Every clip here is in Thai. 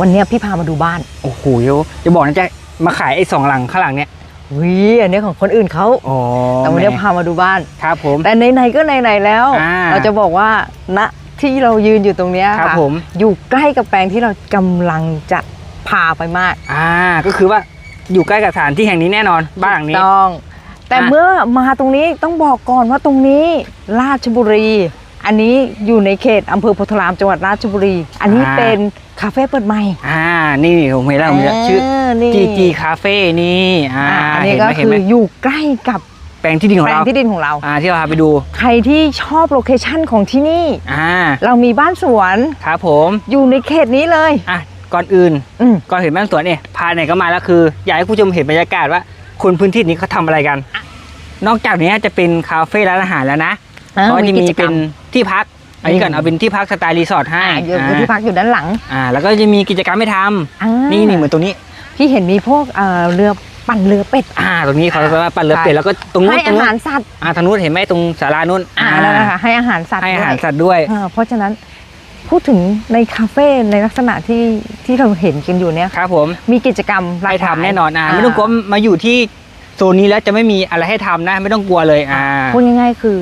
วันเนี้ยพี่พามาดูบ้านโอ้โหเดี๋ยวจะบอกนะจะมาขายไอ้สองหลังข้างหลังเนี่ยวิอันนี้ของคนอื่นเขาอ๋อแต่วันเนี้ยพามาดูบ้าน ครับผม แต่ไหนๆก็ไหนๆแล้ว อ่า เราจะบอกว่าณที่เรายืนอยู่ตรงเนี้ยครับค่ะผม อยู่ใกล้กับแปลงที่เรากำลังจะพาไปมากอ่า ก็คือว่าอยู่ใกล้กับสถานที่แห่งนี้แน่นอน บ้านหลังนี้ ต้อง แต่อะ เมื่อมาตรงนี้ต้องบอกก่อนว่าตรงนี้ราชบุรี อันนี้อยู่ในเขตอำเภอโพธารามจังหวัดราชบุรี อันนี้เป็นคาเฟ่เปิดใหม่ อ่า นี่ผมเห็นแล้วผมเห็นแล้วชื่อนี่ จีจีคาเฟ่นี่ อ่าอะอันนี้เห็นก็ไหมเห็นคืไหมออยู่ใกล้กับแปลงที่ดินของแปลงเรา ที่ดินของเรา อ่า ที่เราพาไปดู ใครที่ชอบโลเคชั่นของที่นี่ อ่า เรามีบ้านสวนครับผม อยู่ในเขตนี้เลย อะ ก่อนอื่น อืมก่อนเห็นบ้านสวนเนี่ยพาไหนก็มาแล้วคือ อยากให้คุณผู้ชมเห็นบรรยากาศว่าคนพื้นที่นี้เขาทำอะไรกัน นอกจากนี้จะเป็นคาเฟ่ร้านอาหารแล้วนะอ่า เขาจะมีกิจกรเป็รนที่พักอันนี้ก่อนเอาเป็นที่พักสไตล์รีสอร์ทให้อ่าอยู่ที่พักอยู่ด้านหลังอ่าแล้วก็จะมีกิจกรรมให้ทอ่าำนี่นี่เหมือนตรงนี้พี่เห็นมีพวกเอ่อเรือปั่นเรือเป็ด อ่า ตรงนี้เขาจะว่าปั่นเรือเป็ดแล้วก็ตรงนู้นให้ตรอางนู้หานรสัตว์ อ่า ทางนู้นเห็นไหมตรงศาลานู้น อ่าแล้วนะคะให้อาหารสัตว์ให้อาหารด้วยสัตว์ด้วยอ่าเพราะฉะนั้นพูดถึงในคาเฟ่ในลักษณะที่ที่เราเห็นกันอยู่เนี่ยครับผม มีกิจกรรมหลากให้หลายทำแน่นอน อ่า ไม่ต้องกลัวมาอยู่ที่โซนนี้แล้วจะไม่มีอะไรให้ทำนะ ไม่ต้องกลัวเลย อ่า พูดง่ายๆคือ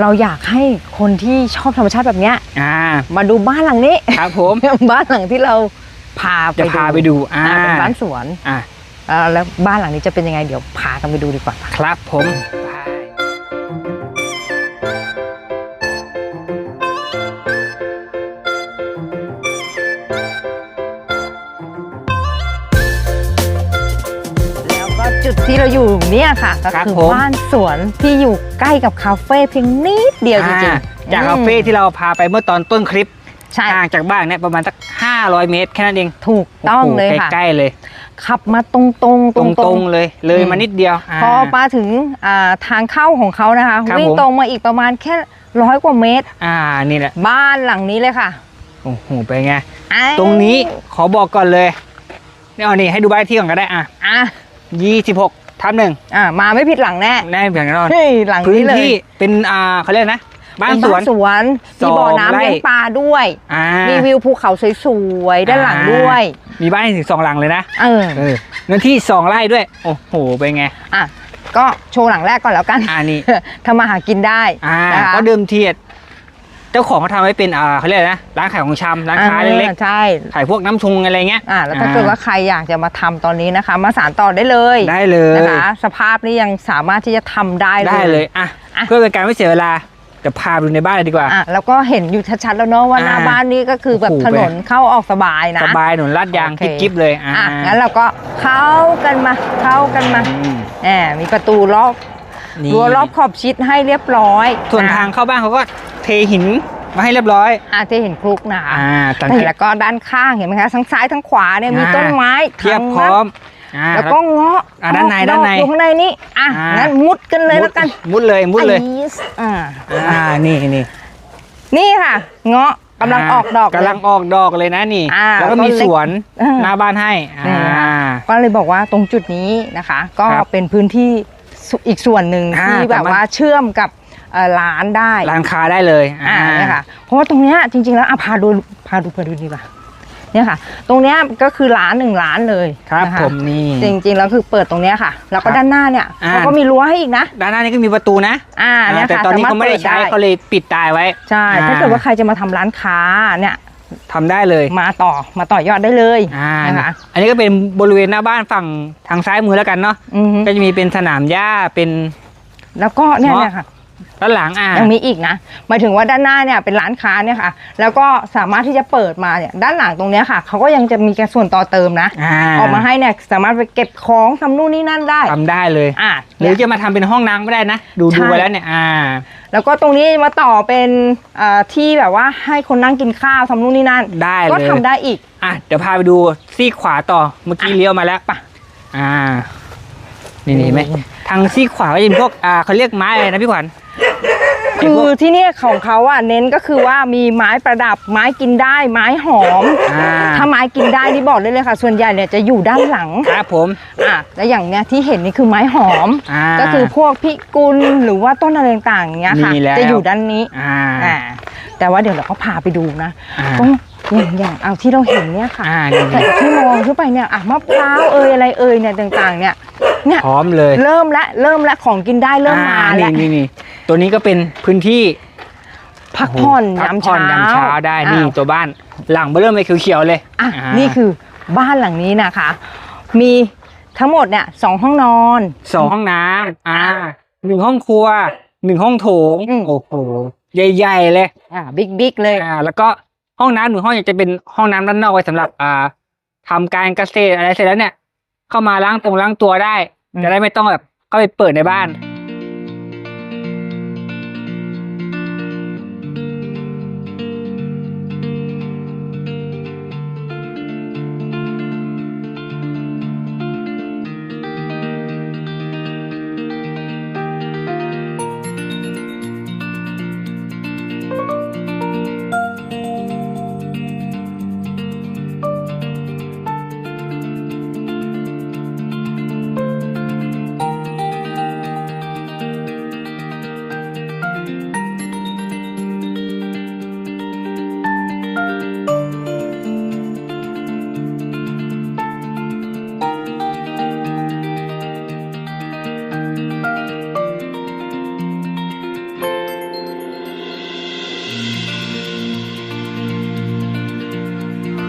เราอยากให้คนที่ชอบธรรมชาติแบบเนี้ยอ่ามาดูบ้านหลังนี้ ครับผม บ้านหลังที่เราพาไปจะพาไปดูอ่าอ่าเป็นบ้านสวนอ่าอ่าแล้วบ้านหลังนี้จะเป็นยังไงเดี๋ยวพากันไปดูดีกว่า ครับผม จุดที่เราอยู่เนี่ยค่ะ ก็ครับคือผม บ้านสวนที่อยู่ใกล้กับคาเฟ่เพียงนิดเดียวจริงอ่าๆจากคาเฟ่อืมที่เราพาไปเมื่อตอนต้นคลิปใช่ห่างจากบ้านเนี่ยประมาณสัก500 เมตรแค่นั้นเองถูกต้องโโหเลยค่ะ ใกล้ๆเลย ขับมาตรงๆตรงๆตรงๆเลยเลยอืมมานิดเดียวพอามาถึงอ่าทางเข้าของเขานะคะ ครับวิ่งผม ตรงมาอีกประมาณแค่ร้อยกว่าเมตร อ่านี่แหละบ้านหลังนี้เลยค่ะโอ้โหเป็นไงอ้าวตรงนี้ขอบอกก่อนเลยนี่เอานี่ให้ดูบ้านเลขที่ก่อนก็ได้อะอะ 26ทับหนึ่งอะมาไม่ผิดหลังแน่แน่อย่างแน่นอนเฮ้ยหลังพื้นนี้เลยที่เป็นอ่าเขาเรียกนะ บ้านเป็สวน สวนมีบ่อสองน้ำไร่ เลี้ยงปลาด้วย อ่ามีวิวภูเขาสวยๆด้านหลังด้วย มีบ้านให้ถึงสองหลังเลยนะเออเออเนื้อที่สองไร่ด้วย โอ้โหเป็นไง อะก็โชว์หลังแรกก่อนแล้วกันอ่านี่ ทำมาหากินได้อ่านะคะก็เดิมทีอะเจ้าของเขาทำไว้เป็นอ่าเขาเรียกอะไรนะร้านขายของชำร้านค้าเล็กออใช่ๆขายพวกน้ำชงอะไรเงี้ย อะแล้วถ้าเกิดว่าใครอยากจะมาทำตอนนี้นะคะ มาสานต่อได้เลยได้เลย นะคะ สภาพนี้ยังสามารถที่จะทำได้เลย ได้เลยอะอะ เพื่อเป็นการไม่เสียเวลาเดี๋ยวพาไปดูในบ้านเลยดีกว่า อะแล้วก็เห็นอยู่ชัดๆแล้วเนาะว่าอ่าหน้าบ้านนี้ก็คือแบบโอ้โห ถนนเข้าออกสบายนะ สบายหนุนลาดยางโอเค กิ๊บๆเลยอ่าอะงั้นเราก็เข้ากันมาเข้ากันมาอืมแหมมีประตูรอบ นี่รั้วรอบขอบชิดให้เรียบร้อยส่วนอะทางเข้าบ้านเขาก็เทหินมาให้เรียบร้อยอะที่เห็นคลุกนะคะอ่าสังเกตแล้วก็ด้านข้างเห็นไหมคะทั้งซ้ายทั้งขวาเนี่ยมีอ่าต้นไม้เทียบทั้งพร้อมอ่าแล้วก็เงาะอะด้านในออกด้านในดอกอยู่ข้างในนี้อะอ่างั้งั้นมุดกันเลยแล้วกัน มุดเลยมุดเลยไอซ์อ่าอ่านี่นี่นี่ค่ะ เงาะกำลังออกดอกกำลังเยออกดอกเลยนะนี่อ่าแล้วก็มีต้นเล็กสวนอ่าหน้าบ้านให้นี่อ่าก็เลยบอกว่าตรงจุดนี้นะคะ ก็ครับเป็นพื้นที่สุ อีกส่วนหนึ่งอ่าที่แบบสามารถ ว่าเชื่อมกับเอ่อร้านได้ร้านค้าได้เลยอ่าเนี่ยค่ะเพราะว่าตรงเนี้ยจริง ๆ แล้วอะพาดูพาดูพาดูดีกว่าเนี่ยค่ะ ตรงเนี้ยก็คือร้านหนึ่งร้านเลยครับนะคะผมนี่ จริง ๆ แล้วคือเปิดตรงเนี้ยค่ะ แล้วก็ครับด้านหน้าเนี่ยอ่า เขาก็มีรั้วให้อีกนะ ด้านหน้านี่ก็มีประตูนะอ่าเนี่ยแต่ค่ะตอนนี้สรถเขาไม่ได้ใช้ปิเขาเลยปิดตายไว้ ใช่อ่ถ้าเกิดว่าใครจะมาทำร้านค้าเนี่ย ทำได้เลยมาต่อมาต่อยอดได้เลยอ่านะคะอันนี้ก็เป็นบริเวณหน้าบ้านฝั่งทางซ้ายมือแล้วกันเนาะอือฮึก็จะมีเป็นสนามหญ้าเป็น แล้วก็เนี่ยเนาะเนี่ยค่ะ ด้านหลังอ่ายังมีอีกนะหมายถึงว่าด้านหน้าเนี่ยเป็นร้านค้าเนี่ยค่ะ แล้วก็สามารถที่จะเปิดมาเนี่ยด้านหลังตรงเนี้ยค่ะเขาก็ยังจะมีการส่วนต่อเติมนะอ่า ออกมาให้เนี่ยสามารถไปเก็บของทำนู่นนี่นั่นได้ทำได้เลย อ่าหรือจะมาทำเป็นห้องน้ำก็ได้นะ ดูใช่ ดูไว้แล้วเนี่ยอ่า แล้วก็ตรงนี้มาต่อเป็นเอ่อที่แบบว่าให้คนนั่งกินข้าวทำนู่นนี่นั่นได้เลย ก็ทำได้อีก อะเดี๋ยวพาไปดูซีกขวาต่อเมื่อกี้เลี้ยวมาแล้วปะอ่า นี่นี่ไหมทางซีกขวาก็จะมีพวกอ่าเขาเรียกไม้อะไรนะพี่ขวัญไอ้ คืพวอกที่เนี่ยของเขาอะเน้นก็คือว่ามีไม้ประดับไม้กินได้ ไม้หอมอ่า ถ้าไม้กินได้นี่บอกได้เลยค่ะ ส่วนใหญ่เนี่ยจะอยู่ด้านหลังครับผม อะแล้วอย่างเนี้ยที่เห็นนี่คือไม้หอม อ่า ก็คือพวกพิกุลหรือว่าต้นอะไรต่างๆอย่างเงี้ยค่ะ มีแล้ว จะอยู่ด้านนี้อ่า อ่าแต่ว่าเดี๋ยวเราก็พาไปดูนะอ่าตรง อย่างอย่างเอาที่เราเห็นเนี่ยค่ะอ่านี่ แต่ที่มองขึ้นไปเนี่ยอะมะพร้าวเอ่ยอะไรเอ่ยเนี่ยต่างๆ เนี่ยเนี่ยพร้อมเลยเริ่มละเริ่มละของกินได้เริ่มมาอ่แล้วนี่นี่นี่ตัวนี้ก็เป็นพื้นที่พักผ่อนพักยามผ่อนเช้ายามเช้าได้นี่อ้าวตัวบ้านหลังเบอเริ่มเลยเขียวๆเลยอะานี่คือบ้านหลังนี้นะคะ มีทั้งหมดเนี่ยสองห้องนอน สองห้องน้ำอ่าหนึ่งห้องครัวหนึ่งห้องโถงอืม โอ้โหใหญ่ ๆ เลย อ่าบิ๊กบิ๊กเลย อ่าแล้วก็ ห้องน้ำหนึ่งห้องอยากจะเป็นห้องน้ำด้านนอกไว้สำหรับอ่าทำการเกษตรอะไรเสร็จแล้วเนี่ย เข้ามาล้างตรงล้างตัวได้อืมจะได้ไม่ต้องแบบเข้าไปเปิดในบ้าน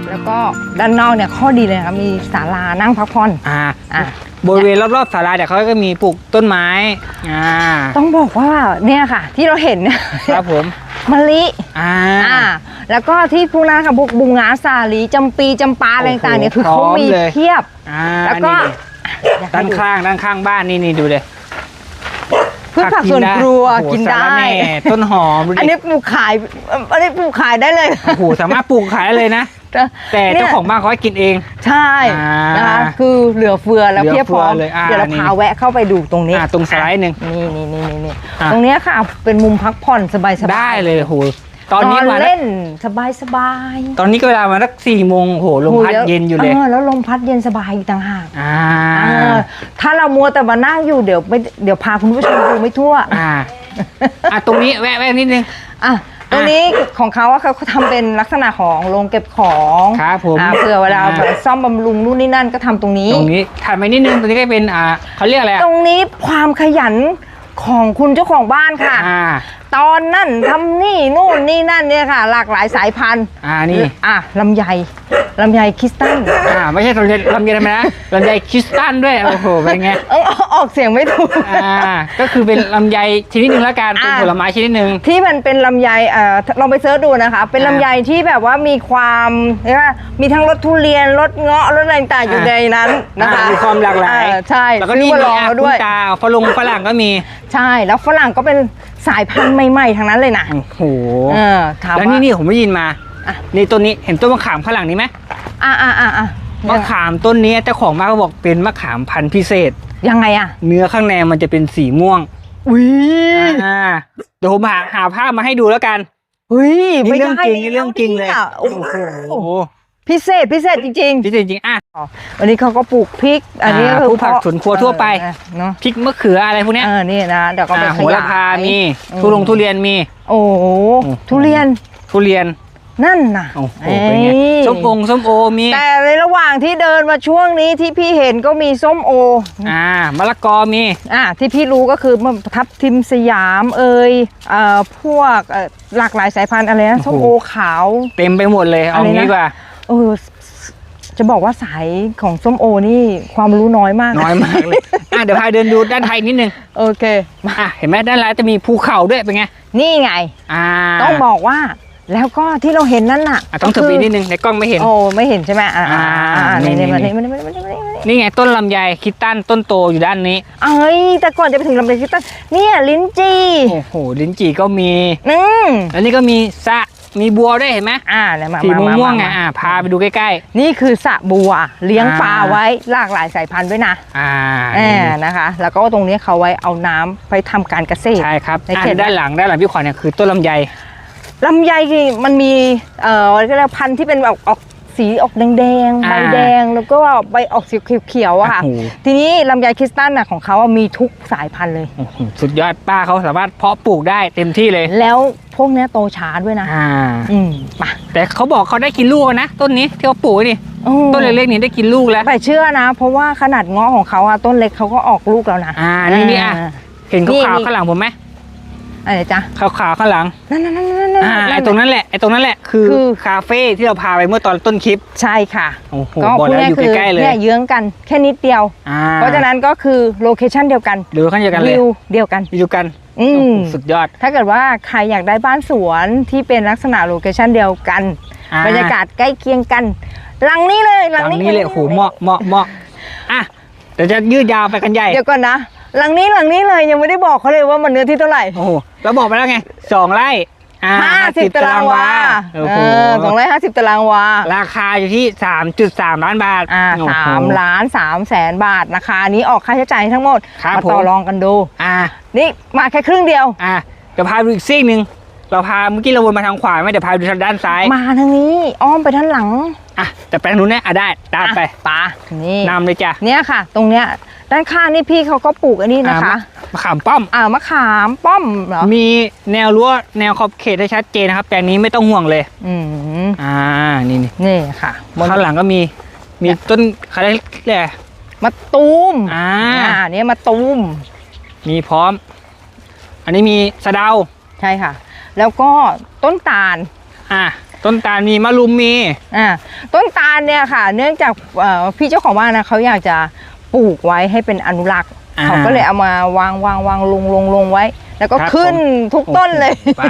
แล้วก็ด้านนอกเนี่ยข้อดีเลยนะคะมีศาลานั่งพักผ่อนอ่าอะ บริเวณรอบๆศาลาเนี่ยเขาก็มีปลูกต้นไม้อ่าต้องบอกว่าเนี่ยค่ะ ที่เราเห็นเนี่ยครับผมมะลิอ่าอ่าแล้วก็ที่พวกนั้นค่ะพวกบุงงาสาลีจำปีจำปาอะไรต่างๆเนี่ยคือโอ้เขาโหมีพร้อมเลยเพียบอ่าแล้วก็นี่อยากด้าให้นดูข้างด้านข้างบ้านนี่นี่ดูเลยพืชผักสวนครัวโอ้โหกินสาได้ระแหน่ต้นหอมดูอันดินี้ปลูกขายเอ่ออันนี้ปลูกขายได้เลยโอ้โหสามารถปลูกขายได้เลยนะ แต่เจ้าของบ้านเขาให้กินเอง ใช่อ่านนะคะคือเหลือเฟือแล้วเหลือเพียบพร้อมเฟือเลยอ่าเดี๋ยวเรานี่พาแวะเข้าไปดูตรงนี้อ่าตรงสไลด์หนึ่งนี่นี่นี่นี่นี่อะตรงเนี้ยค่ะเป็นมุมพักผ่อนสบายๆได้เลยโอ้โหตอนนี้นมาอนเล่นสบายสบายตอนนี้ก็เวลามาสักสี่โมงโอ้โหลมพัดเย็นอยู่เลยแล้วลมพัดเย็นสบายอีกต่างหากอ่าเออถ้าเรามัวแต่มานั่งอยู่เดี๋ยวไม่เดี๋ยวพาคุณผู้ชมดูไม่ทั่วอ่าอะตรงนี้แวะแวะนิดนึงอะ ตรงนี้ของเขาอะเขาเขาทำเป็นลักษณะของโรงเก็บของครับผมอ่าเผื่อเวลาอ่าแบบซ่อมบำรุงนู่นนี่นั่นก็ทำตรงนี้ ตรงนี้ถัดไปนิดนึงตรงนี้ก็เป็นอ่าเขาเรียกอะไรอะตรงนี้ความขยันของคุณเจ้าของบ้านค่ะ อ่า ตอนนั่นทำนี่นู่นนี่นั่นเนี่ยค่ะ หลากหลายสายพันธุ์อ่านี่อะลำไยลำไยคริสตัลอ่าไม่ใช่ลำไยลำไยธรรมดานะลำไยคริสตัลด้วยโอ้โหเป็นไงเออออกเสียงไม่ถูกอ่าก็คือเป็นลำไยชนิดหนึ่งแล้วกันเป็นอ่าผลไม้ชนิดหนึ่งที่มันเป็นลำไยเอ่อลองไปเสิร์ชดูนะคะ เป็นอ่าลำไยที่แบบว่ามีความเรียกว่ามีทั้งรสทุเรียนรสเงาะรสอะไรต่างๆอยู่อ่าในนั้นนะคะอ่ามีความหลากหลายเออใช่แล้วก็ซื้อนี่มามีลองอะแล้วคุด้วยณตาฝรั่งฝรั่งก็มีใช่แล้วฝรั่งก็เป็น สายพันธุ์ใหม่ๆทั้งนั้นเลยนะโอ้โหเออถามแล้วว่านี่นี่ผมได้ยินมาอะ นี่ต้นนี้เห็นต้นมะขามข้างหลังนี้ไหมอ่าอ่าอ่าอะมะขามต้นนี้เจ้าของบ้านก็บอกเป็นมะขามพันธุ์พิเศษ ยังไงอะเนื้อข้างในมันจะเป็นสีม่วงอุ้ยอ่าเดี๋ยวผมหาหาภาพมาให้ดูแล้วกัน อุ้ยนี่ไม่เรื่องได้จริงนี่เรื่องจริงเลยนี่โอ้โอ้โหโห พิเศษพิเศษจริงจริงจริงๆอะๆวันนี้เขาก็ปลูกพริก อันนี้ก็อ่าคือปลูกผักเพาะสวนครัวทั่วไปเออเนาะพริกมะเขืออะไรพวกเนี้ยเออนี่นะเดี๋ยวก็ไปอ่าขโหยยระพามีอืม ทุลงทุเรียนมี โอ้โหโอ้โหทุเรียนทุเรียนนั่นน่ะโอ้โหเป็นไงอ้ยส้มองส้มโอมีแต่ในระหว่างที่เดินมาช่วงนี้ที่พี่เห็นก็มีส้มโออ่ามะละกอมี อะที่พี่รู้ก็คือมันทับทิมสยามเอ่ยเอ่อพวกเอ่อหลากหลายสายพันธุ์อะไรนะโอ้โหส้มโอขาว เต็มไปหมดเลย เอาอะไรนะ งี้ดีกว่า เออ จะบอกว่าสายของส้มโอนี่ความรู้น้อยมาก น้อยมากเลยอะเดี๋ยวพาเดินดูด้านไทยนิดนึงโอเค อะเห็นไหมด้านล่างจะมีภูเขาด้วยเป็นไง นี่ไง อ่าต้องบอกว่า แล้วก็ที่เราเห็นนั่นน่ะอะต้องถือก็ปีคืนิดนึงในกล้องไม่เห็น โอ้ไม่เห็นใช่ไหมอ่าอ่าอ่าอ่านี่นี่นี่นี่มานี่มานี่มานี่มานี่มานี่นี่ไงต้นลำไยคิดตันต้นโตอยู่ด้านนี้ เอ้ยแต่ก่อนจะไปถึงลำไยคิดตันเนี่ยลิ้นจี่โอ้โหลิ้นจี่ก็มีอืมแล้วนี่ก็มีสระ มีบัวด้วยเห็นไหมอ่าเนี่ยมาสีมาม่วงๆมาไงมาอะพาไปดูใกล้นี่คือสระบัวเลี้ยงอ่าปลาไว้หลากหลายสายพันธุ์ด้วยนะๆอ่าแอนะคะ แล้วก็ตรงนี้เขาไว้เอาน้ำไปทำการเกษตรใช่ครับในอะเขตด้านหลังด้านหลังพี่ขวัญเนี่ยคือต้นลำไยลำไยนี่มันมีเอ่อเรียกว่าพันธุ์ที่เป็นแบบออก สสีออกแดงๆอ่าใบแดงแล้วก็ใบออกสีเขียวๆอะค่ะโอ้โหทีนี้ลำไยคริสตัลน่ะของเขาอะมีทุกสายพันธุ์เลยโอ้โหสุดยอดป้าเขาสามารถเพาะปลูกได้เต็มที่เลย แล้วพวกเนี้ยโตช้าด้วยนะอ่าอืมป่ะแต่เขาบอกเขาได้กินลูกแล้วนะ ต้นนี้ที่เขาปลูกนี่อืมต้นเล็กๆนี่ได้กินลูกแล้วไปเชื่อนะ เพราะว่าขนาดเงาะของเขาอะต้นเล็กเขาก็ออกลูกแล้วนะอ่านี่นี่อะเห็นนี่ขาวนี่ๆข้างหลังผมไหม อะไรจ๊ะขาวๆข้างหลังนั่นนั่นนั่นนั่นนั่นอ่านั่นไอ้ตรงนั้นแหละไอ้ตรงนั้นแหละคือคือคาเฟ่ที่เราพาไปเมื่อตอนต้นคลิปใช่ค่ะโอ้โหก็บอกพูดแล้วง่ายอยู่ๆคือใกล้ๆเลยเนี่ยเยื้องกันแค่นิดเดียวอ่าเพราะฉะนั้นก็คือโลเคชั่นเดียวกันดูขั้นเดียวกันเลยวิวเดียวกันอยู่กันอืโอ้มโหสุดยอด ถ้าเกิดว่าใครอยากได้บ้านสวนที่เป็นลักษณะโลเคชั่นเดียวกันอ่บรรยากาศใกล้เคียงกัน หลังนี้เลยหลังนี้เลยโอ้โหเหมาะเหมาะเหมาะอะเดี๋ยวจะยืดยาวไปกันใหญ่เดี๋ยวก่อนนะ หลังนี้หลังนี้เลยยังไม่ได้บอกเขาเลยว่ามันเนื้อที่เท่าไหร่โอ้โหเราบอกไปแล้วไงสองไร่อ่าห้าสิบตารางวาโอ้เอโหอสองร้อยห้าสิบตารางวา ราคาอยู่ที่ 3.3 ล้านบาทอ่าโอ้โห สามล้านสามแสนบาทราคานี้ออกค่าใช้จ่ายทั้งหมด ครับมาต่อผม รองกันดู อ่า นี่มาแค่ครึ่งเดียว อะเดี๋ยวพาไปดูอีกซีกหนึ่งเราพาเมื่อกี้เราวนมาทางขวาไหมเดี๋ยวพาไปดูทางด้านซ้ายมาทางนี้อ้อมไปด้านหลังอะแต่ไปทางนู้นเนี่ยอะได้ตามไปอะปานี่นำเลยจ้ะเนี่ยค่ะ ตรงเนี้ย ด้านข้างนี่พี่เขาก็ปลูกอันนี้นะคะอ่มะขามป้อม อ่ามะขามป้อมเหรอมีแนวรั้วแนวขอบเขตให้ชัดเจนนะครับ แต่อันนี้ไม่ต้องห่วงเลย อืมอ่า นี่นี่นี่ค่ะบนข้างหลังก็มี มีต้นอะไรเรียกอะไรมะตูม อ่าเนี่ยมะตูม มีพร้อม อันนี้มีสะเดา ใช่ค่ะ แล้วก็ต้นตาล อ่าต้นตาลมีมะรุมมี อ่า ต้นตาลเนี่ยค่ะ เนื่องจากเอ่อพี่เจ้าของบ้านนะเขาอยากจะ ปลูกไว้ให้เป็นอนุรักษ์อ่า เขาก็เลยเอามาวางวางวางลงลงลงไว้ แล้วก็ครับขึ้นทุกต้นเลย โอ้โหไป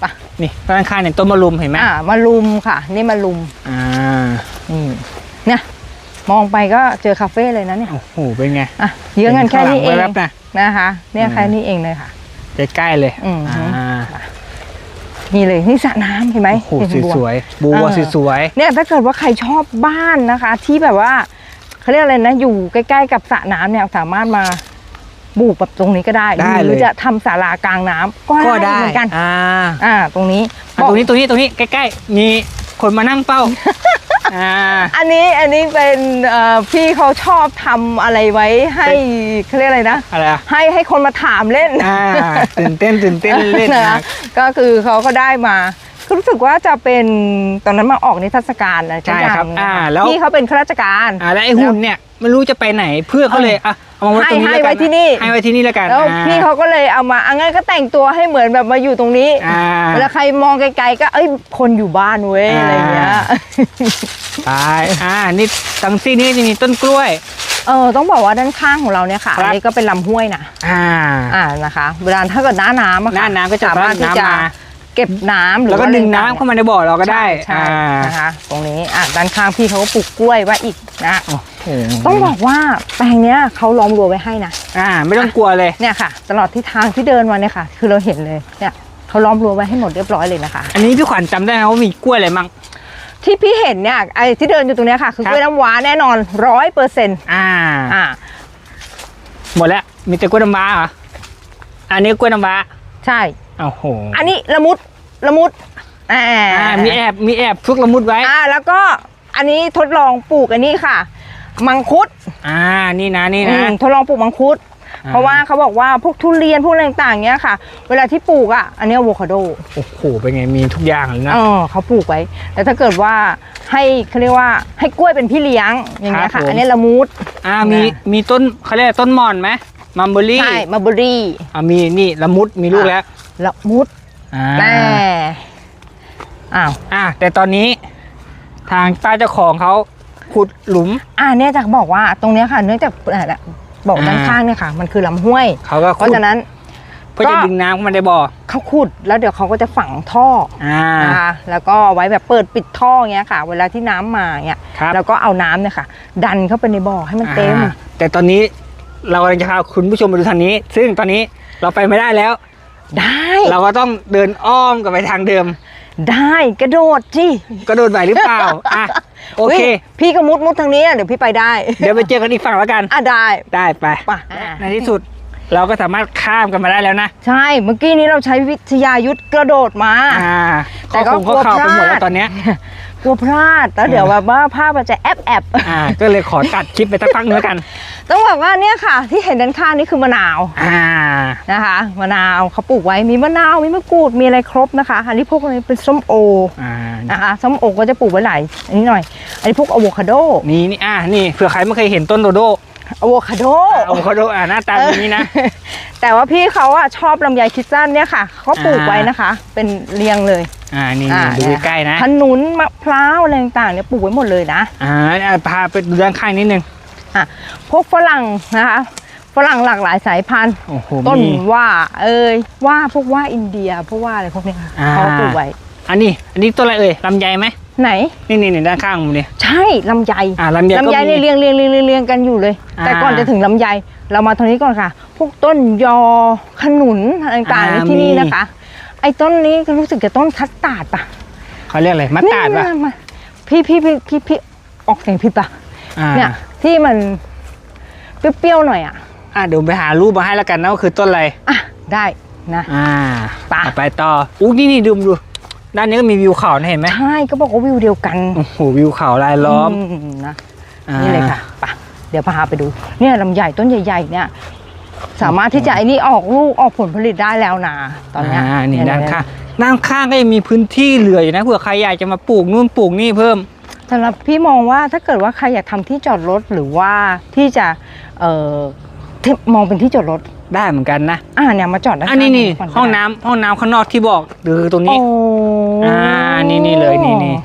ไปนี่ต้นข้างๆเนี่ยต้นมะรุมเห็นไหมอ่ามาลุมค่ะ นี่มาลุมอ่านี่เนี่ยมองไปก็เจอคาเฟ่เลยนะเนี่ยโอ้โหเป็นไงอะเยื้องกันแค่นี้เองห็ข้าหลัไว้แวบนะ นะคะ เนี่ยอืม แค่นี้เองเลยค่ะ ใกล้ๆเลยอืม อ่านี่เลยนี่สระน้ำเห็นไหมโอ้โหเห็นบัวสวยๆบัวเออ สวย เนี่ยถ้าเกิดว่าใครชอบบ้านนะคะ ที่แบบว่า เขาเรียกอะไรนะ อยู่ใกล้ๆกับสระน้ำเนี่ยสามารถมาปลูกแบบตรงนี้ก็ได้ได้หเลยรือจะทำศาลากลางน้ำก็ๆก็ได้ได้เหมือนกัน อ่าอ่า ตรงนี้อะตรงนี้ตรงนี้ตรงนี้ใกล้ๆมีคนมานั่งเป้าอ่า อันนี้อันนี้เป็นเอ่อพี่เขาชอบทำอะไรไว้ให้เขาเรียกอะไรนะ อะไรอะให้ให้คนมาถามเล่น อ่าตื่นเต้นตื่นเต้นเล่นนะ นะก็คือเขาก็ได้มา รู้สึกว่าจะเป็นตอนนั้นมาออกนิทรรศการอะไรสักใช่อย่างครับนะะอ่าแล้ว พี่เขาเป็นข้าราชการ อ่าแล้วไอ้หุ่นเนี่ยไม่รู้จะไปไหนเพื่อนเขาเลยอะเอามาไว้ตรงนี้ให้แล้วกันให้ไว้ที่นี่ ให้ไว้ที่นี่แล้วกันแล้วอ่า พี่เขาก็เลยเอามาอะงั้นก็แต่งตัวให้เหมือนแบบมาอยู่ตรงนี้อ่า เวลาใครมองไกลๆก็เอ้ยคนอยู่บ้านเว้ยอ่าอะไรเงี้ยตายอ่านี่ตังซี่นี่จะมีต้นกล้วย เออต้องบอกว่าด้านข้างของเราเนี่ยค่ะครับ อันนี้ก็เป็นลำห้วยนะอ่า อ่านะคะ เวลาถ้าเกิดหน้าน้ำอะหค่ะน้าน้ำก็จะสามารถที่น้ำจะมา เก็บน้ำหรือแล้วก็ว่าดึงอะไรน้ำต่างๆเข้ามาในบ่อเราก็ได้ใช่อ่า นะคะตรงนี้อะด้านข้างพี่เขาก็ปลูกกล้วยไว้อีกนะโอ้โหต้องบอกว่าแปลงเนี้ยเขาล้อมรั้วไว้ให้นะอ่า ไม่ต้องกลัวเลย เนี่ยค่ะ ตลอดที่ทางที่เดินมาเนี่ยค่ะ คือเราเห็นเลยเนี่ยเขาล้อมรั้วไว้ให้หมดเรียบร้อยเลยนะคะ อันนี้พี่ขวัญจำได้ไหมว่ามีกล้วยอะไรมั่ง ที่พี่เห็นเนี่ยไอ้ที่เดินอยู่ตรงเนี้ยค่ะ คือครับกล้วยน้ำว้าแน่นอนร้อยเปอร์เซ็นต์อ่า อ่าหมดแล้ว มีแต่กล้วยน้ำว้าเหรอ อันนี้กล้วยน้ำว้า ใช่ โอ้โหอันนี้ละมุดละมุดอ่าอ่ามีแอบมีแอบพวกละมุดไว้อ่าแล้วก็อันนี้ทดลองปลูกอันนี้ค่ะ มังคุดอ่านี่นะนี่อืนะมทดลองปลูกมังคุดอ่าเพราะว่าเขาบอกว่าพวกทุเรียนพวกอะไรต่างๆเนี้ยค่ะ เวลาที่ปลูกอะอันนี้อะโวคาโดโอ้โหเป็นไงมีทุกอย่างเลยนะ เออเขาปลูกไว้แต่ถ้าเกิดว่าให้เขาเรียกว่าให้กล้วยเป็นพี่เลี้ยงอย่างเงี้ยครัค่ะบผม อันนี้ละมุด อ่ามีนะมีต้นเขาเรียกต้นหมอนไหม มัมเบอรี่ใช่มาเบอรี่อ่ามีนี่ละมุดมีลูกแล้วละมุดอ่าแต่อ้าวอ่าแต่ตอนนี้ ทางป้าเจ้าของเขาขุดหลุม อ่าเนี่ยจะบอกว่าตรงเนี้ยค่ะเนื่องจากเอ่อบอกด้านอ่าข้างเนี่ยค่ะ มันคือลำห้วยเขาก็เพขุดราะฉะนั้นเพื่อจะก็ดึงน้ำเข้ามาในบ่อเขาขุดแล้วเดี๋ยวเขาก็จะฝังท่ออ่านะคะแล้วก็ไว้แบบเปิดปิดท่อเงี้ยค่ะ เวลาที่น้ำมาเงี้ยครับแล้วก็เอาน้ำเนี่ยค่ะ ดันเข้าไปในบ่อให้มันเต็มอ่าแต่ตอนนี้ เรากำลังจะพาคุณผู้ชมมาดูทางนี้ ซึ่งตอนนี้เราไปไม่ได้แล้ว ได้เราก็ต้องเดินอ้อมกลับไปทางเดิม ได้กระโดดจิก็โดนไหวหรือเปล่าอะโอเคฮ้ยพี่ก็มุดมุดทางนี้อะเดี๋ยวพี่ไปได้เดี๋ยวไปเจอกันอีกฝั่งแล้วกัน อะได้ได้ไปไปในที่สุดเราก็สามารถข้ามกันมาได้แล้วนะใช่เมื่อกี้นี้เราใช้วิทยายุทธกระโดดมา อ่าแต่ก็ก็คงเขาเข่าไปหมดแล้วกลัวพลาดตอนเนี้ย กลัวพลาดแล้วเดี๋ยวแบบว่าภาพมันจะแอบแอบอ่าก็เลยขอตัดคลิปไปสักพักนึงแล้วกัน ต้องบอกว่าเนี่ยค่ะ ที่เห็นด้านข้างนี่คือมะนาวอ่านะคะมะนาวเขาปลูกไว้มีมะนาวมีมะกรูดมีอะไรครบนะคะอันนี้พวกนี้เป็นส้มโออ่านะคะส้มโอก็จะปลูกไว้หลายอันนี้หน่อย อันนี้พวกอะโวคาโดนี่นี่อ่านี่เผื่อใครไม่เคยเห็นต้นโดโดอะโวคาโดอะโวคาโดอ่าหน้าตาแบบนี้นะเออแต่ว่าพี่เขาอะชอบลำไยคิดสั้นเนี่ยค่ะเขาปลูกไว้นะคะ เป็นเรียงเลย อ่านี่อ่าดูใกล้ๆนะขนุนมะพร้าวอะไรต่างๆเนี่ยปลูกไว้หมดเลยนะอ่าอ่าพาไปดูด้านข้างนิดนึงอะพวกฝรั่งนะคะฝรั่งหลากหลายสายพันธุ์ โอ้โหต้นมีว่า เอ้ยว่าพวกว่าอินเดียพวกว่าอะไรพวกเนี้ยค่ะอ่าเขาปลูกไว้อันนี้อันนี้ต้นอะไรเอ่ยลำไยไหมไหน นี่นี่นี่ด้านข้างผมนี่ใช่ลำไยอ่าลำไยก็ลำไยมี เนี่ยเรียงเรียงเรียงเรียงเรียงกันอยู่เลย อ่า แต่ก่อนจะถึงลำไย เรามาตรงนี้ก่อนค่ะ พวกต้นยอขนุนอะไรต่างๆอ่าในที่นี่มีนะคะ ไอ้ต้นนี้ก็รู้สึกจะต้นคัสตาร์ดปะเขาเรียกอะไรมัตตาดป่ะเนี่ยมาพี่พี่พี่พี่พี่ออกเสียงผิดปะอ่าเนี่ยที่มันเปรี้ยวๆหน่อยอะอ่าเดี๋ยวไปหารูปมาให้แล้วกันนะว่าคือต้นอะไรอะได้นะอ่าไปไปต่ออู้นี่นี่ดูดูด้านนี้ก็มีวิวเขานะเห็นไหมใช่ก็บอกว่าวิวเดียวกันโอ้โหวิวเขาลายล้อมมนะอ่านี่เลยค่ะไปะเดี๋ยวพาไปดูเนี่ยลำไยต้นใหญ่ๆเนี่ย สามารถที่จะไอ้นี่ออกลูกออกผลผลิตได้แล้วนะตอนเนี้ยอ่านี่เยด้านเยข้างด้านข้างก็ยังมีพื้นที่เหลืออยู่นะเผื่อใครอยากจะมาปลูกนู่นปลูกนี่เพิ่มสำหรับพี่มองว่าถ้าเกิดว่าใครอยากทำที่จอดรถหรือว่าที่จะเอ่อที่มองเป็นที่จอดรถได้เหมือนกันนะอ่าเนี่ยมาจอดด้านอันนี้นี่ก่ก็ได้ห้องน้ำห้องน้ำข้างนอกที่บอกคือตรงนี้โอ้อ่านี่นี่เลยนี่นี่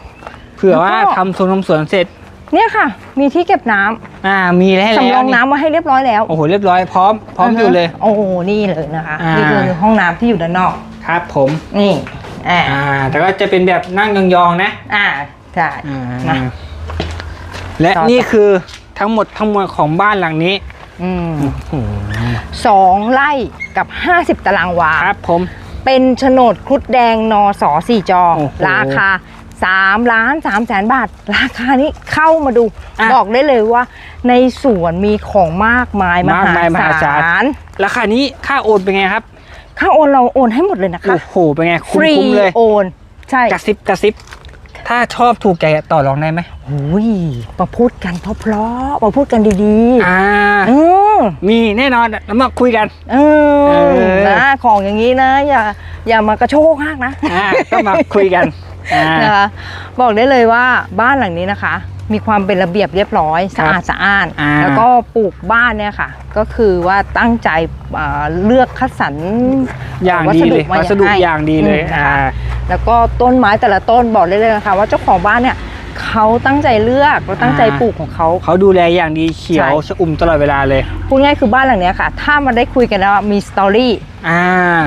เผื่อว่าแล้วก็ทำสวนทำสวนเสร็จ เนี่ยค่ะ มีที่เก็บน้ำอ่ามีให้แล้วสำรองนี่น้ำมาให้เรียบร้อยแล้วโอ้โหเรียบร้อยพร้อม พร้อมอยู่เลย โอ้โหนี่เลยนะคะอ่านี่ นี่คือห้องน้ำที่อยู่ด้านนอก ครับผมนี่อ่าอ่าแต่ก็จะเป็นแบบนั่งยองๆนะอ่าใช่ อ่านะ และต่อนี่คือทั้งหมดทั้งมวลของบ้านหลังนี้อืมโอ้โหสองไร่กับ 50 ตารางวา ครับผม เป็นโฉนดครุฑแดงนอสอสี่จอ โอ้โห ราคา 3ล้าน3แสนบาท ราคานี้เข้ามาดู อะ บอกได้เลยว่า ในสวนมีของมากมายมมากมายมหาหาศาศาลลราคานี้ค่าโอนเป็นไงครับค่าโอนเราโอนให้หมดเลยนะคะโอ้โหเป็นไงฟคุ้มรีคุ้มเลยโอนใช่ กระซิบกระซิบ ถ้าชอบถูกใจต่อรองได้ไหมโอ้ยมาพูดกันเพราะๆมาพูดกันดีอ่าๆ อืมมีแน่นอนแล้วมาคุยกัน เอเอออ นะของอย่างนี้นะ อย่าอย่ามากระโชกมากนะ อ่าต้องมาคุยกัน อ่า นะคะบอกได้เลยว่าบ้านหลังนี้นะคะ มีความเป็นระเบียบเรียบร้อยครัสะบอาดสะอ้าน อ่า แล้วก็ปลูกบ้านเนี่ยค่ะ ก็คือว่าตั้งใจอ่าเลือกคัดสรรอย่างดีเลยมาวัสดุให้อย่างดีเลยอืมนะอ่าคะแล้วก็ต้นไม้แต่ละต้นบอกได้เลยนะคะ ว่าเจ้าของบ้านเนี่ยเขาตั้งใจเลือกแล้วตั้งใจอ่า ปลูกของเขา เขาดูแลอย่างดีเขียวใช่ชอุ่มตลอดเวลาเลย พูดง่ายคือบ้านหลังเนี้ยค่ะ ถ้ามันได้คุยกันแล้วมีสตอรี่อ่า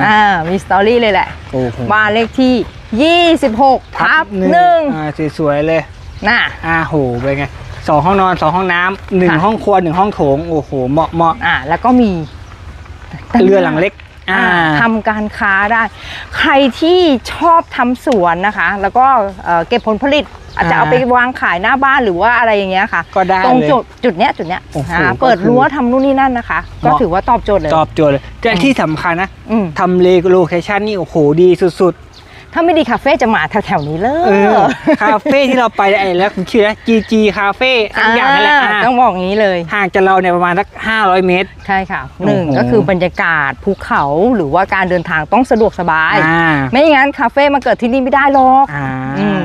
อ่ามีสตอรี่เลยแหละ โอ้โหบ้านเลขที่ 26ทับหนึ่งอ่าสวยๆเลยน่ะ อ่าโหเป็นไงสองห้องนอนสองห้องน้ำหนึ่งค่ะ ห้องครัวหนึ่งห้องโถงโอ้โหเหมาะเหมาะอ่าแล้วก็มีเรือหลังเล็ก อ่า อ่าทำการค้าได้ ใครที่ชอบทำสวนนะคะ แล้วก็เอ่อเก็บผลผลิต อาจจะอ่า เอาไปวางขายหน้าบ้านหรือว่าอะไรอย่างเงี้ยค่ะ ก็ได้ตรงเลย จุดจุดเนี้ยจุดเนี้ยโอ้โหอ่าก็เปิดคือรั้วทำนู่นนี่นั่นนะคะก็เหมาะ ถือว่าตอบโจทย์เลยตอบโจทย์เลยแต่ที่สำคัญนะอืม ทำเลโลเคชันนี่โอ้โหดีสุด ถ้าไม่ดีคาเฟ่จะมาแถวๆนี้เลๆเอยอคาเฟ่ที่เราไปไอ้แล้วผมชื่อนะ GG คาเฟ่สักอย่างนั่นแหละอ่าอ่าต้องบอกอย่างนี้เลย ห่างจากเราเนี่ยประมาณสัก500 เมตร ใช่ค่ะหนึ่งโอ้โหก็คือบรรยากาศภูเขาหรือว่าการเดินทางต้องสะดวกสบาย อ่า ไม่อย่างนั้นคาเฟ่มาเกิดที่นี่ไม่ได้หรอก อ่า อืม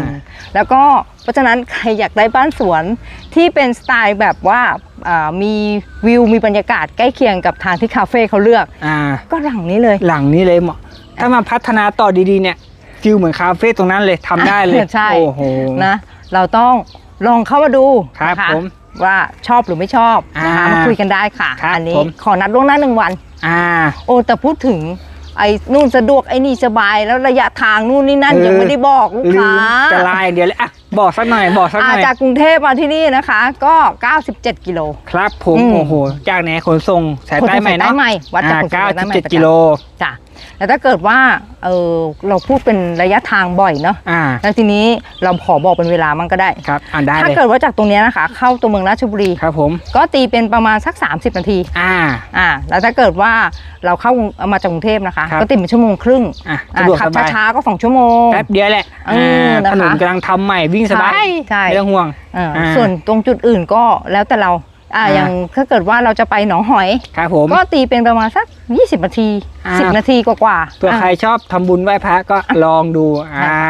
แล้วก็เพราะฉะนั้นใครอยากได้บ้านสวนที่เป็นสไตล์แบบว่าอ่ามีวิวมีบรรยากาศใกล้เคียงกับทางที่คาเฟ่เขาเลือก อ่า ก็หลังนี้เลย หลังนี้เลยเหมาะ ถ้ามาพัฒนาต่อดีๆเนี่ย ฟิลเหมือนคาเฟ่ตรงนั้นเลยทำได้เลยใช่โอ้โหนะ เราต้องลองเข้ามาดูครับนะะผมว่าชอบหรือไม่ชอบนะคะอ่ามมาคุยกันได้ค่ะ ครับอันี้ผม ขอนัดล่วงหน้าหนึ่งวัน อ่า โอ้แต่พูดถึงไอ้นู่นสะดวกไอ้นี่สบายแล้วระยะทางนู่นนี่นั่นเออ ยังไม่ได้บอกลูกลืค้ามจะลายอย่างเดียวเลยอะบอกสักหน่อยบอกสักหอ่าน่อยจากกรุงเทพมาที่นี่นะคะ ก็ 97 กิโล ครับผมอืมโอ้โหจากไหนขนส่งสายใต้ใหม่ขนส่งสายเนาะใต้ใหม่วัดจากขนส่งอ่าสายใต้ใหม่97กิโลจ้ะแต่ถ้าเกิดว่าเออเราพูดเป็นระยะทางบ่อยเนาะอ่า แล้วทีนี้เราขอบอกเป็นเวลามันก็ได้ ครับ อ่าได้ถ้าเลย เกิดว่าจากตรงเนี้ยนะคะ เข้าตัวเมืองราชบุรี ครับผม ก็ตีเป็นประมาณสัก 30 นาที อ่า อ่า แล้วถ้าเกิดว่าเราเข้าเอามาจากกรุงเทพนะคะ ครับ ก็ตีเป็นชั่วโมงครึ่งอะอ่าสะดวกขัสบายช้าๆก็สองชั่วโมง แป๊บเดียวแหละเออนะคะถนนกำลังทำใหม่วิ่งสบายใช่ใช่ ไม่ต้องห่วง เอออ่าส่วนตรงจุดอื่นก็แล้วแต่เรา อ่าอ่าอย่างถ้าเกิดว่าเราจะไปหนองหอย ครับผม ก็ตีเป็นประมาณสัก 20 นาที อ่า 10 นาทีกว่าๆเผื่ออะ ใครชอบทำบุญไหว้พระก็ลองดู อ่า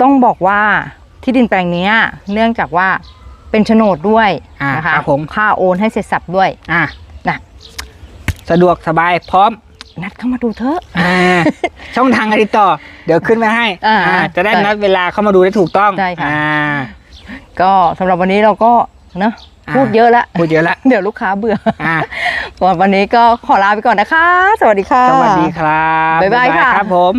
ต้องบอกว่าที่ดินแปลงเนี้ยเนื่องจากว่าเป็นโฉนดด้วยอ่านะคะครับผม ค่าโอนให้เสร็จสับด้วยอ่านะสะดวกสบายพร้อม นัดเข้ามาดูเถอะ อ่า ช่องทางการติดต่อ เดี๋ยวขึ้นมาให้อ่าอ่าจะได้ใช่นัดเวลาเข้ามาดูได้ถูกต้องใช่ค่ะ อ่า ก็สำหรับวันนี้เราก็ เนอะอ่าพูดเยอะแล้วพูดเยอะละเดี๋ยวลูกค้าเบื่ออ่าวันนี้ก็ขอลาไปก่อนนะคะ สวัสดีค่ะ สวัสดีครับ บ๊ายบายค่ะครับผม